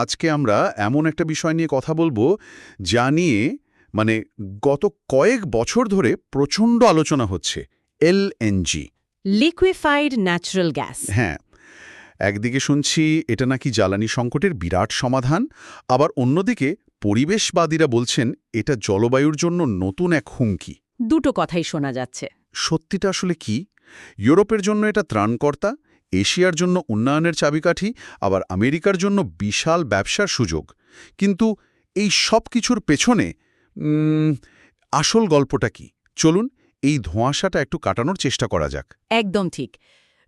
আজকে আমরা এমন একটা বিষয় নিয়ে কথা বলব যা নিয়ে মানে গত কয়েক বছর ধরে প্রচণ্ড আলোচনা হচ্ছে এলএনজি লিকুইফাইড ন্যাচারাল গ্যাস। হ্যাঁ একদিকে শুনছি এটা নাকি জ্বালানি সংকটের বিরাট সমাধান আবার অন্যদিকে পরিবেশবাদীরা বলছেন এটা জলবায়ুর জন্য নতুন এক হুমকি। দুটো কথাই শোনা যাচ্ছে। সত্যিটা আসলে কি? ইউরোপের জন্য এটা ত্রাণকর্তা এশিয়ার জন্য উন্নয়নের চাবিকাঠি, আবার আমেরিকার জন্য বিশাল ব্যবসার সুযোগ। কিন্তু এই সব কিছুর পেছনে আসল গল্পটা কি? চলুন এই ধোঁয়াশাটা একটু কাটানোর চেষ্টা করা যাক। একদম ঠিক।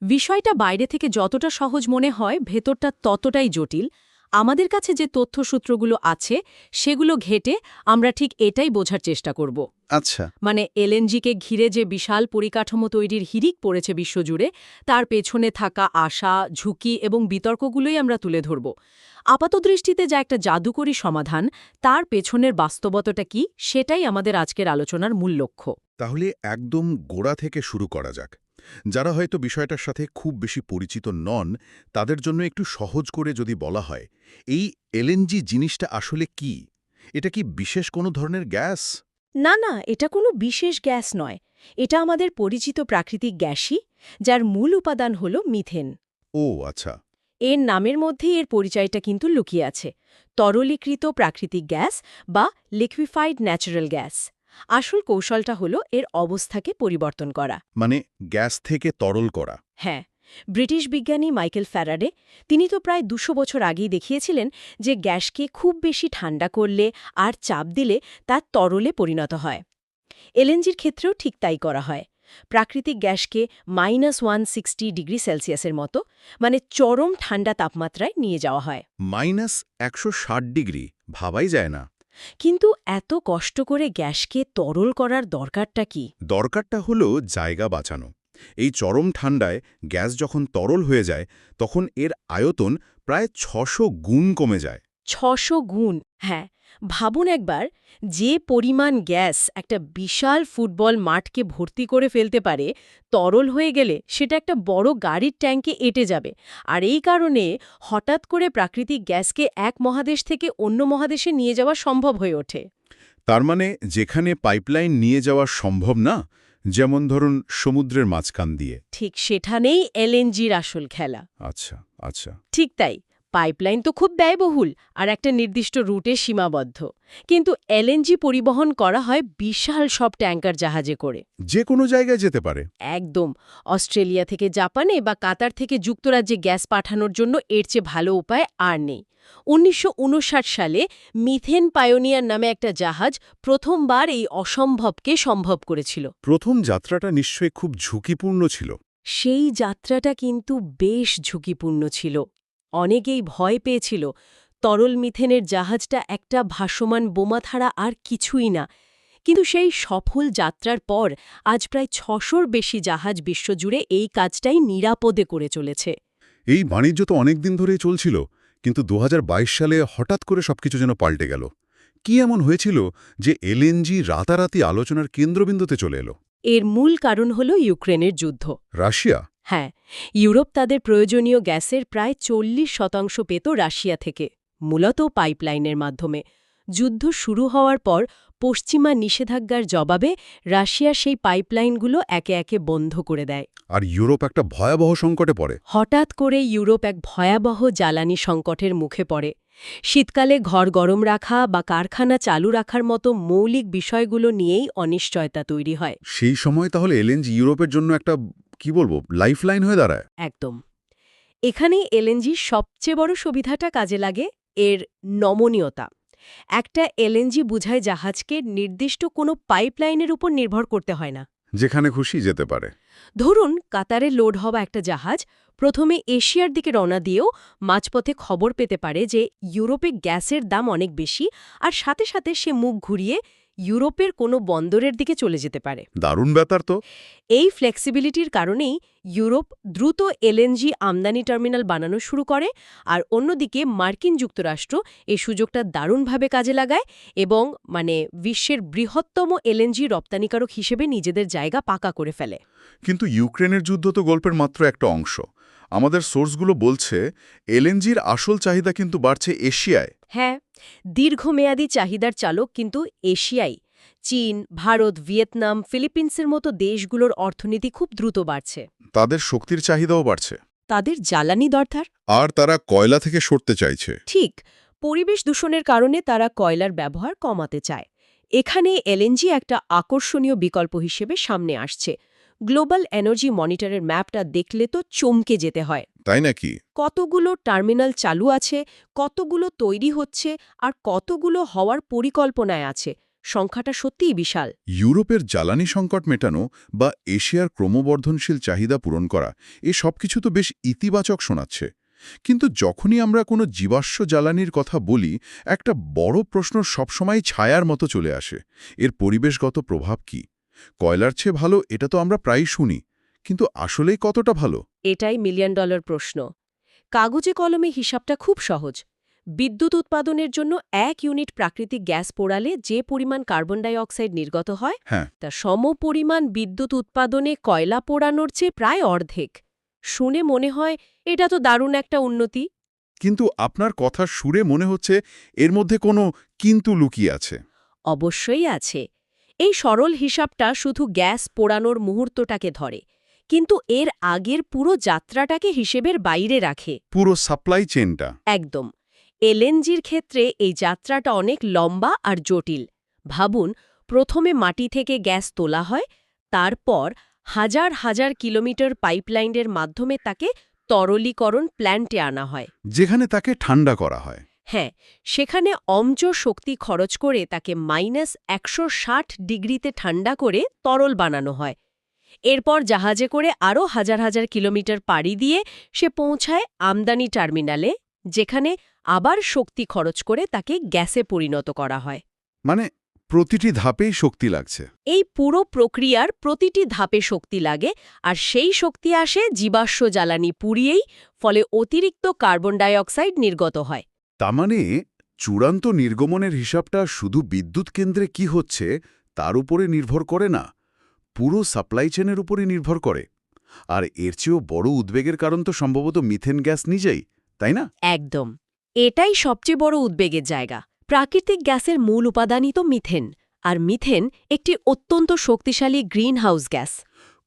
বিষয়টা বাইরে থেকে যতটা সহজ মনে হয়, ভেতরটা ততটাই জটিল। আমাদের কাছে যে তথ্যসূত্রগুলো আছে সেগুলো ঘেটে আমরা ঠিক এটাই বোঝার চেষ্টা করব। আচ্ছা। মানে এলএনজিকে ঘিরে যে বিশাল পরিকাঠামো তৈরির হিরিক পড়েছে বিশ্বজুড়ে তার পেছনে থাকা আশা ঝুঁকি এবং বিতর্কগুলোই আমরা তুলে ধরব। আপাতদৃষ্টিতে যা একটা জাদুকরী সমাধান তার পেছনের বাস্তবতাটা কি সেটাই আমাদের আজকের আলোচনার মূল লক্ষ্য। তাহলে একদম গোড়া থেকে শুরু করা যাক। যারা হয়তো বিষয়টার সাথে খুব বেশি পরিচিত নন তাদের জন্য একটু সহজ করে যদি বলা হয় এই এলএনজি জিনিসটা আসলে কি? এটা কি বিশেষ কোনো ধরনের গ্যাস? না না এটা কোনো বিশেষ গ্যাস নয়। এটা আমাদের পরিচিত প্রাকৃতিক গ্যাসই যার মূল উপাদান হল মিথেন। ও আচ্ছা। এর নামের মধ্যেই এর পরিচয়টা কিন্তু লুকিয়ে আছে। তরলীকৃত প্রাকৃতিক গ্যাস বা লিকুইফাইড ন্যাচারাল গ্যাস। আসল কৌশলটা হল এর অবস্থাকে পরিবর্তন করা। মানে গ্যাস থেকে তরল করা। হ্যাঁ ব্রিটিশ বিজ্ঞানী মাইকেল ফ্যারাডে তিনি তো প্রায় দুশো বছর আগেই দেখিয়েছিলেন যে গ্যাসকে খুব বেশি ঠান্ডা করলে আর চাপ দিলে তা তরলে পরিণত হয়। এলএনজির ক্ষেত্রেও ঠিক তাই করা হয়। প্রাকৃতিক গ্যাসকে মাইনাস ওয়ান সিক্সটি ডিগ্রি সেলসিয়াসের মতো মানে চরম ঠান্ডা তাপমাত্রায় নিয়ে যাওয়া হয়। মাইনাস একশো ষাট ডিগ্রি ভাবাই যায় না। কিন্তু এত কষ্ট করে গ্যাসকে তরল করার দরকারটা কি? দরকারটা হল জায়গা বাঁচানো। এই চরম ঠান্ডায় গ্যাস যখন তরল হয়ে যায়, তখন এর আয়তন প্রায় ছশো গুণ কমে যায়। ছশো গুণ। হ্যাঁ ভাবুন একবার যে পরিমাণ গ্যাস একটা বিশাল ফুটবল মাঠকে ভর্তি করে ফেলতে পারে তরল হয়ে গেলে সেটা একটা বড় গাড়ির ট্যাঙ্কে এঁটে যাবে। আর এই কারণে হঠাৎ করে প্রাকৃতিক গ্যাসকে এক মহাদেশ থেকে অন্য মহাদেশে নিয়ে যাওয়া সম্ভব হয়ে ওঠে। তার মানে যেখানে পাইপলাইন নিয়ে যাওয়া সম্ভব না যেমন ধরুন সমুদ্রের মাঝখান দিয়ে। ঠিক সেখানেই এলএনজির আসল খেলা। আচ্ছা আচ্ছা। ঠিক তাই। পাইপলাইন তো খুব ব্যয়বহুল আর একটা নির্দিষ্ট রুটে সীমাবদ্ধ। কিন্তু এলএনজি পরিবহন করা হয় বিশাল সব ট্যাঙ্কার জাহাজে করে। যে কোনো জায়গায় যেতে পারে। একদম। অস্ট্রেলিয়া থেকে জাপানে বা কাতার থেকে যুক্তরাজ্যে গ্যাস পাঠানোর জন্য এর চেয়ে ভালো উপায় আর নেই। উনিশশো উনষাট সালে মিথেন পায়োনিয়ার নামে একটা জাহাজ প্রথমবার এই অসম্ভবকে সম্ভব করেছিল। প্রথম যাত্রাটা নিশ্চয়ই খুব ঝুঁকিপূর্ণ ছিল। সেই যাত্রাটা কিন্তু বেশ ঝুঁকিপূর্ণ ছিল। অনেকেই ভয় পেয়েছিল তরল মিথেনের জাহাজটা একটা ভাসমান বোমা ছাড়া আর কিছুই না। কিন্তু সেই সফল যাত্রার পর আজ প্রায় ছশোর বেশি জাহাজ বিশ্বজুড়ে এই কাজটাই নিরাপদে করে চলেছে। এই বাণিজ্য তো অনেক দিন ধরেই চলছিল কিন্তু দু হাজার বাইশ সালে হঠাৎ করে সবকিছু যেন পাল্টে গেল। কি এমন হয়েছিল যে এলএনজি রাতারাতি আলোচনার কেন্দ্রবিন্দুতে চলে এলো? এর মূল কারণ হল ইউক্রেনের যুদ্ধ। রাশিয়া? হ্যাঁ ইউরোপ তাদের প্রয়োজনীয় গ্যাসের প্রায় চল্লিশ শতাংশ পেত রাশিয়া থেকে মূলত পাইপলাইনের মাধ্যমে। যুদ্ধ শুরু হওয়ার পর পশ্চিমা নিষেধাজ্ঞার জবাবে রাশিয়া সেই পাইপলাইনগুলো একে একে বন্ধ করে দেয়। আর ইউরোপ একটা ভয়াবহ সংকটে পড়ে। হঠাৎ করে ইউরোপ এক ভয়াবহ জ্বালানি সংকটের মুখে পড়ে। শীতকালে ঘর গরম রাখা বা কারখানা চালু রাখার মতো মৌলিক বিষয়গুলো নিয়েই অনিশ্চয়তা তৈরি হয়। সেই সময় তাহলে এলএনজি ইউরোপের জন্য একটা কি বলব লাইফলাইন হয়ে দাঁড়ায়। একদম। এখানেই এলএনজির সবচেয়ে বড় সুবিধাটা কাজে লাগে এর নমনীয়তা। একটা এলএনজি বুঝায় জাহাজকে নির্দিষ্ট কোনো পাইপলাইনের উপর নির্ভর করতে হয় না। যেখানে খুশি যেতে পারে। ধরুন কাতারে লোড হওয়া একটা জাহাজ প্রথমে এশিয়ার দিকে রওনা দিয়েও মাঝপথে খবর পেতে পারে যে ইউরোপে গ্যাসের দাম অনেক বেশি আর সাথে সাথে সে মুখ ঘুরিয়ে ইউরোপের কোনো বন্দরের দিকে চলে যেতে পারে। দারুণ ব্যাপার তো। এই ফ্লেক্সিবিলিটির কারণেই ইউরোপ দ্রুত এলএনজি আমদানি টার্মিনাল বানানো শুরু করে আর অন্যদিকে মার্কিন যুক্তরাষ্ট্র এই সুযোগটা দারুণভাবে কাজে লাগায় এবং মানে বিশ্বের বৃহত্তম এলএনজি রপ্তানিকারক হিসেবে নিজেদের জায়গা পাকা করে ফেলে। কিন্তু ইউক্রেনের যুদ্ধ তো গল্পের মাত্র একটা অংশ। আমাদের সোর্সগুলো বলছে এলএনজির আসল চাহিদা কিন্তু বাড়ছে এশিয়ায়। হ্যাঁ দীর্ঘমেয়াদী চাহিদার চালক কিন্তু এশিয়াই। চীন ভারত ভিয়েতনাম ফিলিপিন্সের মতো দেশগুলোর অর্থনীতি খুব দ্রুত বাড়ছে। তাদের শক্তির চাহিদাও বাড়ছে। তাদের জ্বালানি দরকার আর তারা কয়লা থেকে সরতে চাইছে। ঠিক পরিবেশ দূষণের কারণে তারা কয়লার ব্যবহার কমাতে চায়। এখানে এলএনজি একটা আকর্ষণীয় বিকল্প হিসেবে সামনে আসছে। গ্লোবাল এনার্জি মনিটরের ম্যাপটা দেখলে তো চমকে যেতে হয়। তাই নাকি? কতগুলো টার্মিনাল চালু আছে কতগুলো তৈরি হচ্ছে আর কতগুলো হওয়ার পরিকল্পনায় আছে? সংখ্যাটা সত্যিই বিশাল। ইউরোপের জ্বালানি সংকট মেটানো বা এশিয়ার ক্রমবর্ধনশীল চাহিদা পূরণ করা এ সবকিছু তো বেশ ইতিবাচক শোনাচ্ছে। কিন্তু যখনই আমরা কোনো জীবাশ্ম জ্বালানির কথা বলি একটা বড় প্রশ্ন সবসময় ছায়ার মতো চলে আসে। এর পরিবেশগত প্রভাব কি? কয়লার চেয়ে ভালো এটা তো আমরা প্রায়ই শুনি কিন্তু আসলেই কতটা ভালো? এটাই মিলিয়ন ডলার প্রশ্ন। কাগজে কলমে হিসাবটা খুব সহজ। বিদ্যুৎ উৎপাদনের জন্য এক ইউনিট প্রাকৃতিক গ্যাস পোড়ালে যে পরিমাণ কার্বন ডাই অক্সাইড নির্গত হয় হ্যাঁ। তা সম পরিমাণ বিদ্যুৎ উৎপাদনে কয়লা পোড়ানোর চেয়ে প্রায় অর্ধেক। শুনে মনে হয় এটা তো দারুণ একটা উন্নতি। কিন্তু আপনার কথা সুরে মনে হচ্ছে এর মধ্যে কোনো কিন্তু লুকিয়ে আছে। অবশ্যই আছে। এই সরল হিসাবটা শুধু গ্যাস পোড়ানোর মুহূর্তটাকে ধরে কিন্তু এর আগের পুরো যাত্রাটাকে হিসেবের বাইরে রাখে। পুরো সাপ্লাই চেনটা একদম। এলএনজির ক্ষেত্রে এই যাত্রাটা অনেক লম্বা আর জটিল। ভাবুন প্রথমে মাটি থেকে গ্যাস তোলা হয় তারপর হাজার হাজার কিলোমিটার পাইপলাইনের মাধ্যমে তাকে তরলীকরণ প্ল্যান্টে আনা হয়। যেখানে তাকে ঠান্ডা করা হয়। হ্যাঁ সেখানে অম্চ শক্তি খরচ করে তাকে মাইনাস একশো ষাট ডিগ্রিতে ঠান্ডা করে তরল বানানো হয়। এরপর জাহাজে করে আরও হাজার হাজার কিলোমিটার পাড়ি দিয়ে সে পৌঁছায় আমদানি টার্মিনালে যেখানে আবার শক্তি খরচ করে তাকে গ্যাসে পরিণত করা হয়। মানে প্রতিটি ধাপেই শক্তি লাগছে। এই পুরো প্রক্রিয়ার প্রতিটি ধাপে শক্তি লাগে আর সেই শক্তি আসে জীবাশ্ম জ্বালানি পুড়িয়েই ফলে অতিরিক্ত কার্বন ডাইঅক্সাইড নির্গত হয়। তার মানে চূড়ান্ত নির্গমনের হিসাবটা শুধু বিদ্যুৎ কেন্দ্রে কি হচ্ছে তার উপরে নির্ভর করে না, পুরো সাপ্লাই চেনের উপরে নির্ভর করে। আর এর চেয়েও বড় উদ্বেগের কারণ তো সম্ভবত মিথেন গ্যাস নিজেই, তাই না? একদম। এটাই সবচেয়ে বড় উদ্বেগের জায়গা। প্রাকৃতিক গ্যাসের মূল উপাদানই তো মিথেন, আর মিথেন একটি অত্যন্ত শক্তিশালী গ্রিনহাউস গ্যাস।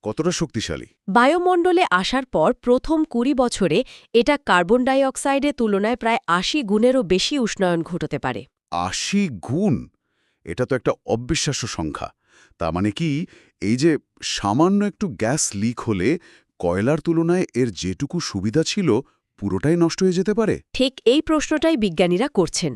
কতটা শক্তিশালী? বায়ুমণ্ডলে আসার পর প্রথম কুড়ি বছরে এটা কার্বন ডাই অক্সাইডের তুলনায় প্রায় আশি গুণেরও বেশি উষ্ণায়ন ঘটতে পারে। আশি গুণ? এটা তো একটা অবিশ্বাস্য সংখ্যা। তা মানে কি এই যে সামান্য একটু গ্যাস লিক হলে কয়লার তুলনায় এর যেটুকু সুবিধা ছিল পুরোটাই নষ্ট হয়ে যেতে পারে? ঠিক এই প্রশ্নটাই বিজ্ঞানীরা করছেন।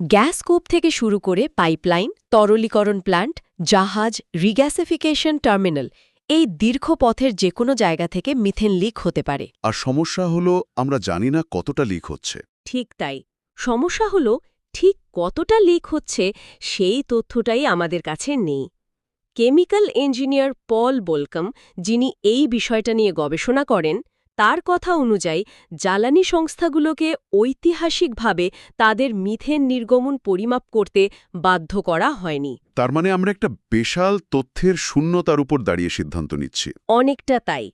গ্যাস কূপ থেকে শুরু করে পাইপলাইন তরলীকরণ প্ল্যান্ট জাহাজ রিগ্যাসিফিকেশন টার্মিনাল এই দীর্ঘ পথের যে কোনো জায়গা থেকে মিথেন লিক হতে পারে। আর সমস্যা হলো আমরা জানি না কতটা লিক হচ্ছে। ঠিক তাই। সমস্যা হলো ঠিক কতটা লিক হচ্ছে সেই তথ্যটাই আমাদের কাছে নেই। কেমিক্যাল ইঞ্জিনিয়ার পল বোলকম যিনি এই বিষয়টা নিয়ে গবেষণা করেন তার কথা অনুযায়ী জ্বালানি সংস্থাগুলোকে ঐতিহাসিকভাবে তাদের মিথেন নির্গমন পরিমাপ করতে বাধ্য করা হয়নি। তার মানে আমরা একটা বিশাল তথ্যের শূন্যতার উপর দাঁড়িয়ে সিদ্ধান্ত নিচ্ছি। অনেকটা তাই।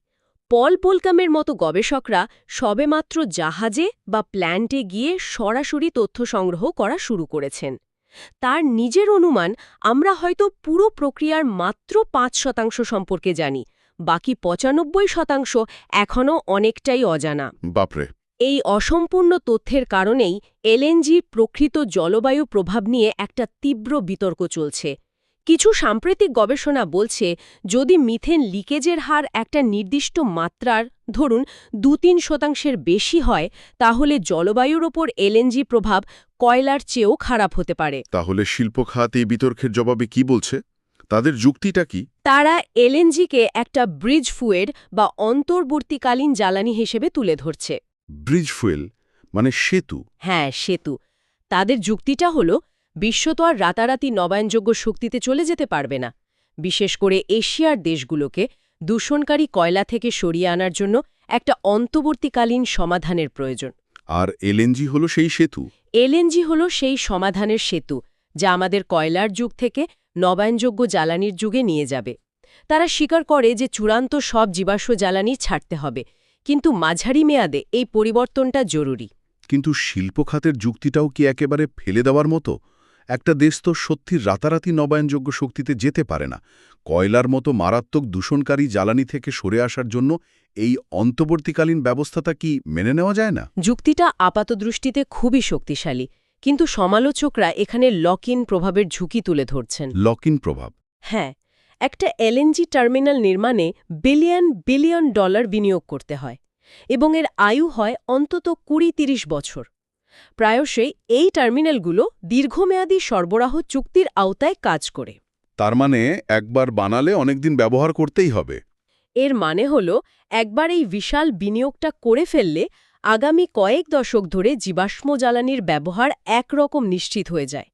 পল পোলকামের মতো গবেষকরা সবেমাত্র জাহাজে বা প্ল্যান্টে গিয়ে সরাসরি তথ্য সংগ্রহ করা শুরু করেছেন। তার নিজের অনুমান আমরা হয়তো পুরো প্রক্রিয়ার মাত্র পাঁচ শতাংশ সম্পর্কে জানি বাকি পঁচানব্বই শতাংশ এখনও অনেকটাই অজানা। বাপরে। এই অসম্পূর্ণ তথ্যের কারণেই এলএনজির প্রকৃত জলবায়ু প্রভাব নিয়ে একটা তীব্র বিতর্ক চলছে। কিছু সাম্প্রতিক গবেষণা বলছে যদি মিথেন লিকেজের হার একটা নির্দিষ্ট মাত্রার ধরুন দু তিন শতাংশের বেশি হয় তাহলে জলবায়ুর ওপর এলএনজি প্রভাব কয়লার চেয়েও খারাপ হতে পারে। তাহলে শিল্প খাত এই বিতর্কের জবাবে কি বলছে? তাদের যুক্তিটা কি? তারা এলএনজিকে একটা ব্রিজ ফুয়েড বা অন্তর্বর্তীকালীন জ্বালানি হিসেবে তুলে ধরছে। ব্রিজ ফুয়েল মানে সেতু। হ্যাঁ সেতু। তাদের যুক্তিটা হল বিশ্ব তো আর রাতারাতি নবায়নযোগ্য শক্তিতে চলে যেতে পারবে না। বিশেষ করে এশিয়ার দেশগুলোকে দূষণকারী কয়লা থেকে সরিয়ে আনার জন্য একটা অন্তর্বর্তীকালীন সমাধানের প্রয়োজন। আর এলএনজি হলো সেই সেতু? এলএনজি হল সেই সমাধানের সেতু যা আমাদের কয়লার যুগ থেকে নবায়নযোগ্য জ্বালানির যুগে নিয়ে যাবে। তারা স্বীকার করে যে চূড়ান্ত সব জীবাশ্ম জ্বালানি ছাড়তে হবে কিন্তু মাঝারি মেয়াদে এই পরিবর্তনটা জরুরি। কিন্তু শিল্প খাতের যুক্তিটাও কি একেবারে ফেলে দেওয়ার মতো? একটা দেশ তো সত্যি রাতারাতি নবায়নযোগ্য শক্তিতে যেতে পারে না। কয়লার মতো মারাত্মক দূষণকারী জ্বালানি থেকে সরে আসার জন্য এই অন্তর্বর্তীকালীন ব্যবস্থাটা কি মেনে নেওয়া যায় না? যুক্তিটা আপাতদৃষ্টিতে খুবই শক্তিশালী। কিন্তু সমালোচকরা এখানে লক ইন প্রভাবের ঝুঁকি তুলে ধরছেন। লক ইন প্রভাব? হ্যাঁ একটা এলএনজি টার্মিনাল নির্মাণে বিলিয়ন বিলিয়ন ডলার বিনিয়োগ করতে হয় এবং এর আয়ু হয় অন্তত কুড়ি তিরিশ বছর। প্রায়শই এই টার্মিনালগুলো দীর্ঘমেয়াদী সরবরাহ চুক্তির আওতায় কাজ করে। তার মানে একবার বানালে অনেকদিন ব্যবহার করতেই হবে। এর মানে হল একবার এই বিশাল বিনিয়োগটা করে ফেললে আগামী কয়েক দশক ধরে জীবাশ্ম জ্বালানির ব্যবহার একরকম নিশ্চিত হয়ে যায়।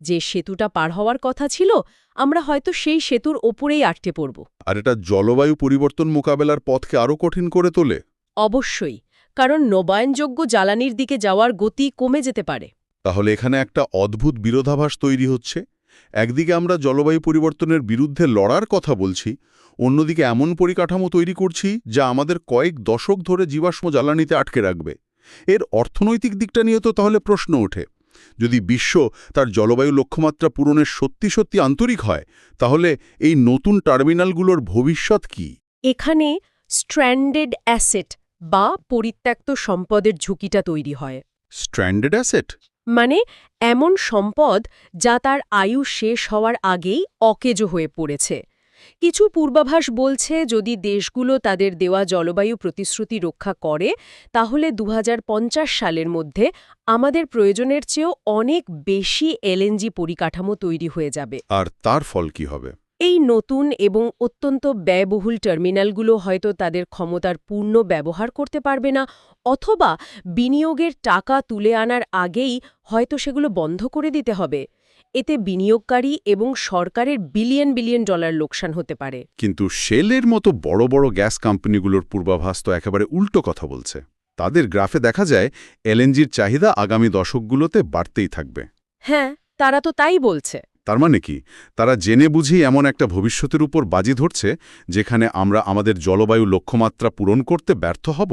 যে সেতুটা পার হওয়ার কথা ছিল আমরা হয়তো সেই সেতুর ওপরেই আটকে পড়ব। আর এটা জলবায়ু পরিবর্তন মোকাবেলার পথকে আরও কঠিন করে তোলে? অবশ্যই কারণ নবায়নযোগ্য জ্বালানির দিকে যাওয়ার গতি কমে যেতে পারে। তাহলে এখানে একটা অদ্ভুত বিরোধাভাস তৈরি হচ্ছে? একদিকে আমরা জলবায়ু পরিবর্তনের বিরুদ্ধে লড়ার কথা বলছি অন্যদিকে এমন পরিকাঠামো তৈরি করছি যা আমাদের কয়েক দশক ধরে জীবাশ্ম জ্বালানিতে আটকে রাখবে। এর অর্থনৈতিক দিকটা নিয়ে তো তাহলে প্রশ্ন ওঠে। যদি বিশ্ব তার জলবায়ু লক্ষ্যমাত্রা পূরণের সত্যি সত্যি আন্তরিক হয় তাহলে এই নতুন টার্মিনালগুলোর ভবিষ্যৎ কি? এখানে স্ট্র্যান্ডেড অ্যাসেট বা পরিত্যক্ত সম্পদের ঝুঁকিটা তৈরি হয়। Stranded asset? মানে এমন সম্পদ যা তার আয়ু শেষ হওয়ার আগেই অকেজো হয়ে পড়েছে। কিছু পূর্বাভাস বলছে, যদি দেশগুলো তাদের দেওয়া জলবায়ু প্রতিশ্রুতি রক্ষা করে, তাহলে দু হাজার পঞ্চাশ সালের মধ্যে আমাদের প্রয়োজনের চেয়েও অনেক বেশি এলএনজি পরিকাঠামো তৈরি হয়ে যাবে। আর তার ফল কি হবে? এই নতুন এবং অত্যন্ত ব্যয়বহুল টার্মিনালগুলো হয়তো তাদের ক্ষমতার পূর্ণ ব্যবহার করতে পারবে না অথবা বিনিয়োগের টাকা তুলে আনার আগেই হয়তো সেগুলো বন্ধ করে দিতে হবে। এতে বিনিয়োগকারী এবং সরকারের বিলিয়ন বিলিয়ন ডলার লোকসান হতে পারে। কিন্তু শেলের মতো বড় বড় গ্যাস কোম্পানিগুলোর পূর্বাভাস তো একেবারে উল্টো কথা বলছে। তাদের গ্রাফে দেখা যায় এলএনজির চাহিদা আগামী দশকগুলোতে বাড়তেই থাকবে। হ্যাঁ তারা তো তাই বলছে। তার মানে কি? তারা জেনে বুঝেই এমন একটা ভবিষ্যতের উপর বাজি ধরছে যেখানে আমরা আমাদের জলবায়ু লক্ষ্যমাত্রা পূরণ করতে ব্যর্থ হব?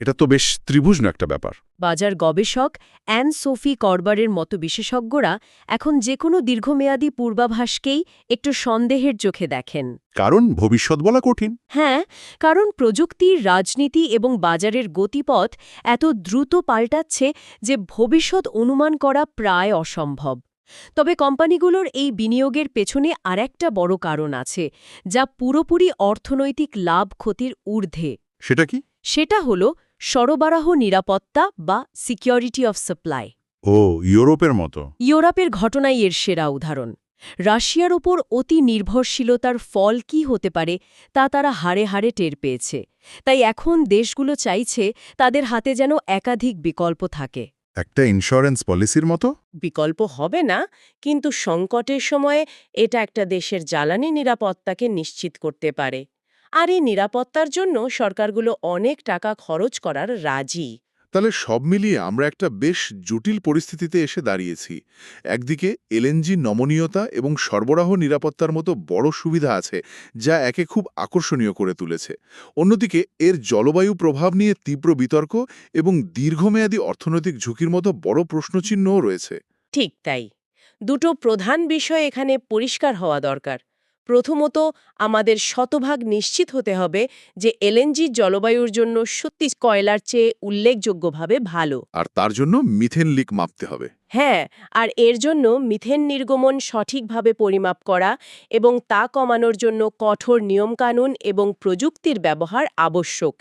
এটা তো বেশ ত্রিভুজন একটা ব্যাপার। বাজার গবেষক অ্যান সোফি করবারের মতো বিশেষজ্ঞরা এখন যে কোনো দীর্ঘমেয়াদী পূর্বাভাসকেই একটু সন্দেহের চোখে দেখেন। কারণ ভবিষ্যৎ বলা কঠিন। হ্যাঁ কারণ প্রযুক্তির রাজনীতি এবং বাজারের গতিপথ এত দ্রুত পাল্টাচ্ছে যে ভবিষ্যৎ অনুমান করা প্রায় অসম্ভব। তবে কোম্পানিগুলোর এই বিনিয়োগের পেছনে আরেকটা বড় কারণ আছে যা পুরোপুরি অর্থনৈতিক লাভ ক্ষতির ঊর্ধ্বে। সেটা কি? সেটা হল সরবরাহ নিরাপত্তা বা সিকিউরিটি অফ সাপ্লাই ও ইউরোপের মতো। ইউরোপের ঘটনাই এর সেরা উদাহরণ। রাশিয়ার ওপর অতি নির্ভরশীলতার ফল কি হতে পারে তা তারা হাড়ে হাড়ে টের পেয়েছে। তাই এখন দেশগুলো চাইছে তাদের হাতে যেন একাধিক বিকল্প থাকে। একটা ইন্স্যুরেন্স পলিসির মতো? বিকল্প হবে না, কিন্তু সংকটের সময়ে এটা একটা দেশের জ্বালানি নিরাপত্তাকে নিশ্চিত করতে পারে। আর এই নিরাপত্তার জন্য সরকারগুলো অনেক টাকা খরচ করার রাজি। তাহলে সব মিলিয়ে আমরা একটা বেশ জটিল পরিস্থিতিতে এসে দাঁড়িয়েছি। একদিকে এলএনজি নমনীয়তা এবং সরবরাহ নিরাপত্তার মতো বড় সুবিধা আছে, যা একে খুব আকর্ষণীয় করে তুলেছে। অন্যদিকে এর জলবায়ু প্রভাব নিয়ে তীব্র বিতর্ক এবং দীর্ঘমেয়াদী অর্থনৈতিক ঝুঁকির মতো বড় প্রশ্নচিহ্নও রয়েছে। ঠিক তাই। দুটো প্রধান বিষয় এখানে পরিষ্কার হওয়া দরকার। প্রথমত আমাদের শতভাগ নিশ্চিত হতে হবে যে এলএনজি জলবায়ুর জন্য সত্যি কয়লার চেয়ে উল্লেখযোগ্যভাবে ভালো। আর তার জন্য মিথেন লিক মাপতে হবে। হ্যাঁ আর এর জন্য মিথেন নির্গমন সঠিকভাবে পরিমাপ করা এবং তা কমানোর জন্য কঠোর নিয়মকানুন এবং প্রযুক্তির ব্যবহার আবশ্যক।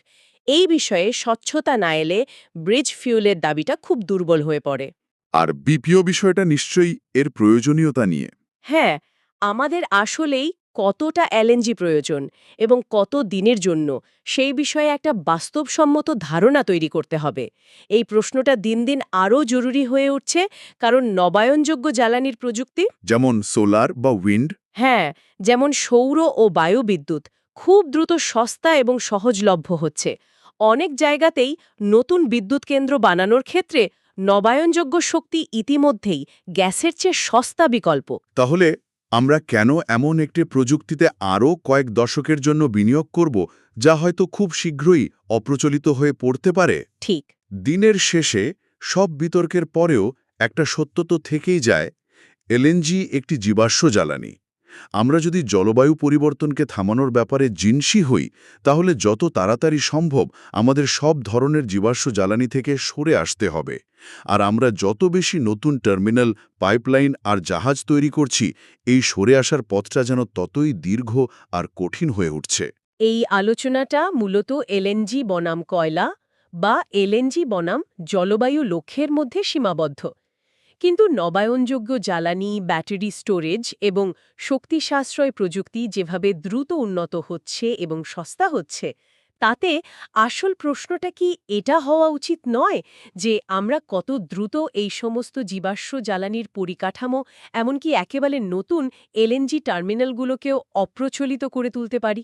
এই বিষয়ে স্বচ্ছতা না এলে ব্রিজ ফিউলের দাবিটা খুব দুর্বল হয়ে পড়ে। আর বিপিও বিষয়টা নিশ্চয়ই এর প্রয়োজনীয়তা নিয়ে। হ্যাঁ আমাদের আসলেই কতটা এলএনজি প্রয়োজন এবং কত দিনের জন্য সেই বিষয়ে একটা বাস্তবসম্মত ধারণা তৈরি করতে হবে। এই প্রশ্নটা দিন দিন আরও জরুরি হয়ে উঠছে কারণ নবায়নযোগ্য জ্বালানির প্রযুক্তি যেমন সোলার বা উইন্ড হ্যাঁ যেমন সৌর ও বায়ুবিদ্যুৎ খুব দ্রুত সস্তা এবং সহজলভ্য হচ্ছে। অনেক জায়গাতেই নতুন বিদ্যুৎ কেন্দ্র বানানোর ক্ষেত্রে নবায়নযোগ্য শক্তি ইতিমধ্যেই গ্যাসের চেয়ে সস্তা বিকল্প। তাহলে আমরা কেন এমন একটি প্রযুক্তিতে আরও কয়েক দশকের জন্য বিনিয়োগ করব যা হয়তো খুব শীঘ্রই অপ্রচলিত হয়ে পড়তে পারে? ঠিক। দিনের শেষে সব বিতর্কের পরেও একটা সত্য তো থেকেই যায় এলএনজি একটি জীবাশ্ম জ্বালানি। আমরা যদি জলবায়ু পরিবর্তনকে থামানোর ব্যাপারে জিনসি হই, তাহলে যত তাড়াতাড়ি সম্ভব আমাদের সব ধরনের জীবাশ্ম জ্বালানি থেকে সরে আসতে হবে। আর আমরা যত বেশি নতুন টার্মিনাল, পাইপলাইন আর জাহাজ তৈরি করছি, এই সরে আসার পথটা যেন ততই দীর্ঘ আর কঠিন হয়ে উঠছে। এই আলোচনাটা মূলত এলএনজি বনাম কয়লা বা এলএনজি বনাম জলবায়ু লক্ষ্যের মধ্যে সীমাবদ্ধ। কিন্তু নবায়নযোগ্য জ্বালানি, ব্যাটারি স্টোরেজ এবং শক্তি সাশ্রয় প্রযুক্তি যেভাবে দ্রুত উন্নত হচ্ছে এবং সস্তা হচ্ছে, তাতে আসল প্রশ্নটা কি এটা হওয়া উচিত নয় যে আমরা কত দ্রুত এই সমস্ত জীবাশ্ম জ্বালানির পরিকাঠামো, এমনকি একেবারে নতুন এলএনজি টার্মিনালগুলোকেও অপ্রচলিত করে তুলতে পারি?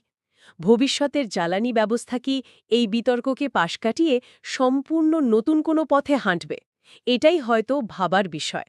ভবিষ্যতের জ্বালানি ব্যবস্থা কি এই বিতর্ককে পাশ কাটিয়ে সম্পূর্ণ নতুন কোনো পথে হাঁটবে? এটাই হয়তো ভাবার বিষয়।